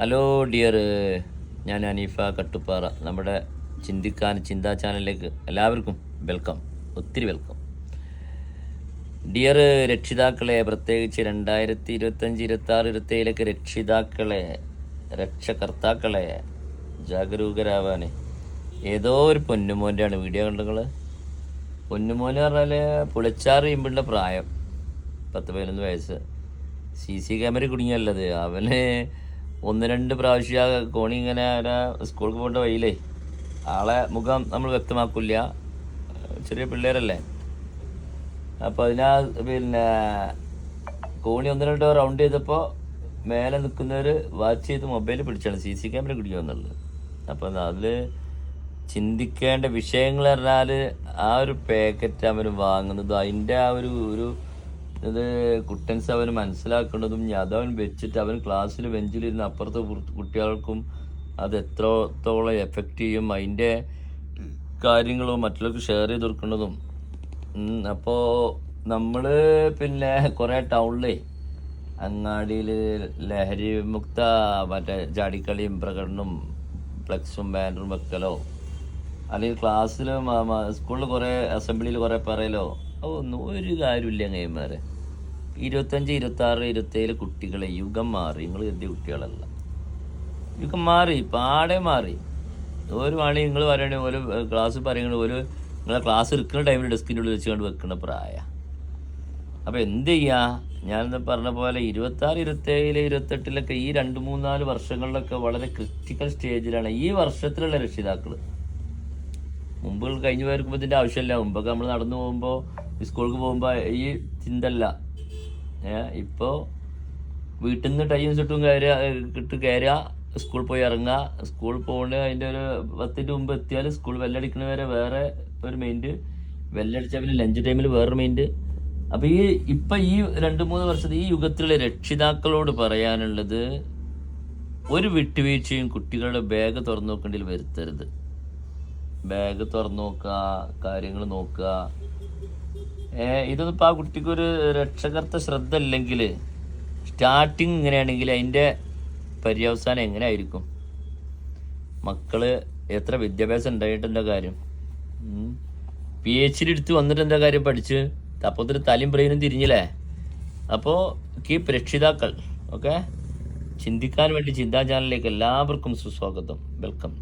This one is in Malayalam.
ഹലോ ഡിയർ ഞാൻ അനീഫ കട്ടുപ്പാറ. നമ്മുടെ ചിന്തിക്കാൻ ചിന്താ ചാനലിലേക്ക് എല്ലാവർക്കും വെൽക്കം ഒത്തിരി വെൽക്കം ഡിയർ രക്ഷിതാക്കളെ പ്രത്യേകിച്ച് രണ്ടായിരത്തി ഇരുപത്തഞ്ച് ഇരുപത്തി ആറ് ഇരുപത്തേഴിലൊക്കെ രക്ഷിതാക്കളെ രക്ഷകർത്താക്കളെ ജാഗരൂകരാവാൻ ഏതോ ഒരു പൊന്നുമോന്റെയാണ് വീഡിയോ വീഡിയോ പൊന്നുമോൻ പൊന്നുമോന് പറഞ്ഞാൽ പുളിച്ചാറ് ചെയ്യുമ്പോഴുള്ള പ്രായം. പത്ത് പതിനൊന്ന് വയസ്സ്. സി സി ക്യാമറ കുടുങ്ങിയല്ലത്. അവന് ഒന്ന് രണ്ട് പ്രാവശ്യം ആ കോണി ഇങ്ങനെ സ്കൂൾക്ക് പോകേണ്ട വഴിയിലേ ആളെ മുഖം നമ്മൾ വ്യക്തമാക്കില്ല. ചെറിയ പിള്ളേരല്ലേ. അപ്പോൾ അതിനാ പിന്നെ കോണി ഒന്ന് രണ്ട് റൗണ്ട് ചെയ്തപ്പോൾ മേലെ നിൽക്കുന്നവർ വാച്ച് ചെയ്ത് മൊബൈൽ പിടിച്ചാണ്. സി സി ക്യാമറ പിടിക്കുക എന്നുള്ളത് അപ്പോൾ അതിൽ ചിന്തിക്കേണ്ട വിഷയങ്ങൾ പറഞ്ഞാൽ ആ ഒരു പാക്കറ്റ് അവർ വാങ്ങുന്നത് അതിന്റെ ആ ഒരു ഒരു ഇത് കുട്ടൻസ് അവന് മനസ്സിലാക്കേണ്ടതും യാദവൻ വെച്ചിട്ട് അവൻ ക്ലാസ്സിൽ ബെഞ്ചിലിരുന്ന അപ്പുറത്തെ കുട്ടികൾക്കും അത് എത്രത്തോളം എഫക്റ്റ് ചെയ്യും അതിന്റെ കാര്യങ്ങളും മറ്റുള്ളവർക്ക് ഷെയർ ചെയ്ത് കൊടുക്കേണ്ടതും. അപ്പോൾ നമ്മൾ പിന്നെ കുറേ ടൗണിലേ അങ്ങാടിയിൽ ലഹരി വിമുക്ത മറ്റേ ജാടിക്കളിയും പ്രകടനം ഫ്ലെക്സും ബാനറും വെക്കലോ? അല്ലെങ്കിൽ ക്ലാസ്സിൽ സ്കൂളിൽ കുറേ അസംബ്ലിയിൽ കുറേ പറയലോ? ഒന്നും ഒരു കാര്യമില്ല കൈമാരെ ഇരുപത്തഞ്ച് ഇരുപത്തി ആറ് ഇരുപത്തേഴ് കുട്ടികളെ യുഗം മാറി. നിങ്ങൾ കരുതിയ കുട്ടികളല്ല. യുഗം മാറി പാടെ മാറി. ഒരു മണി നിങ്ങൾ പറയണേ ഒരു ക്ലാസ് പറയണ ഒരു നിങ്ങളെ ക്ലാസ് എടുക്കുന്ന ടൈമിൽ ഡെസ്കിന്റെ ഉള്ളിൽ വെച്ചുകൊണ്ട് വെക്കുന്ന പ്രായ. അപ്പോൾ എന്ത് ചെയ്യുക ഞാനെന്ന് പറഞ്ഞ പോലെ ഇരുപത്താറ് ഇരുപത്തേഴിൽ ഇരുപത്തെട്ടിലൊക്കെ ഈ രണ്ട് മൂന്നാൽ വർഷങ്ങളിലൊക്കെ വളരെ ക്രിറ്റിക്കൽ സ്റ്റേജിലാണ് ഈ വർഷത്തിലുള്ള രക്ഷിതാക്കൾ മുമ്പ് കഴിഞ്ഞു പോയിരിക്കുമ്പോൾ ഇതിന്റെ ആവശ്യമില്ല. മുമ്പൊക്കെ നമ്മൾ നടന്നു പോകുമ്പോൾ സ്കൂൾക്ക് പോകുമ്പോൾ ഈ ചിന്തല്ല. ഇപ്പോൾ വീട്ടിൽ നിന്ന് ടൈം ചുറ്റും കയറുക ഇട്ട് കയറുക സ്കൂളിൽ പോയി ഇറങ്ങുക സ്കൂൾ പോകേണ്ട അതിന്റെ ഒരു പത്തിന്റെ മുമ്പ് എത്തിയാൽ സ്കൂൾ വെല്ലടിക്കുന്ന വരെ വേറെ ഒരു മൈൻഡ് വെല്ലടിച്ചാൽ പിന്നെ ലഞ്ച് ടൈമിൽ വേറൊരു മൈൻഡ് അപ്പോൾ ഈ ഇപ്പം ഈ രണ്ട് മൂന്ന് വർഷത്തെ ഈ യുഗത്തിലുള്ള രക്ഷിതാക്കളോട് പറയാനുള്ളത് ഒരു വിട്ടുവീഴ്ചയും കുട്ടികളുടെ ബാഗ് തുറന്നു നോക്കേണ്ടി വരുത്തരുത്. ബാഗ് തുറന്നു നോക്കുക കാര്യങ്ങൾ നോക്കുക ഇപ്പോൾ ആ കുട്ടിക്കൊരു രക്ഷകർത്ത ശ്രദ്ധ ഇല്ലെങ്കിൽ സ്റ്റാർട്ടിങ് ഇങ്ങനെയാണെങ്കിൽ അതിന്റെ പര്യവസാനം എങ്ങനെ ആയിരിക്കും മക്കൾ എത്ര വിദ്യാഭ്യാസം ഉണ്ടായിട്ട് എന്താ കാര്യം? പി എച്ച് ഡി എടുത്ത് വന്നിട്ട് എന്താ കാര്യം പഠിച്ച്? അപ്പോൾ തലയും ബ്രെയിനും തിരിഞ്ഞില്ലേ? അപ്പോൾ കീപ് രക്ഷിതാക്കൾ ഓക്കെ? ചിന്തിക്കാൻ വേണ്ടി ചിന്താ ചാനലിലേക്ക് എല്ലാവർക്കും സുസ്വാഗതം. വെൽക്കം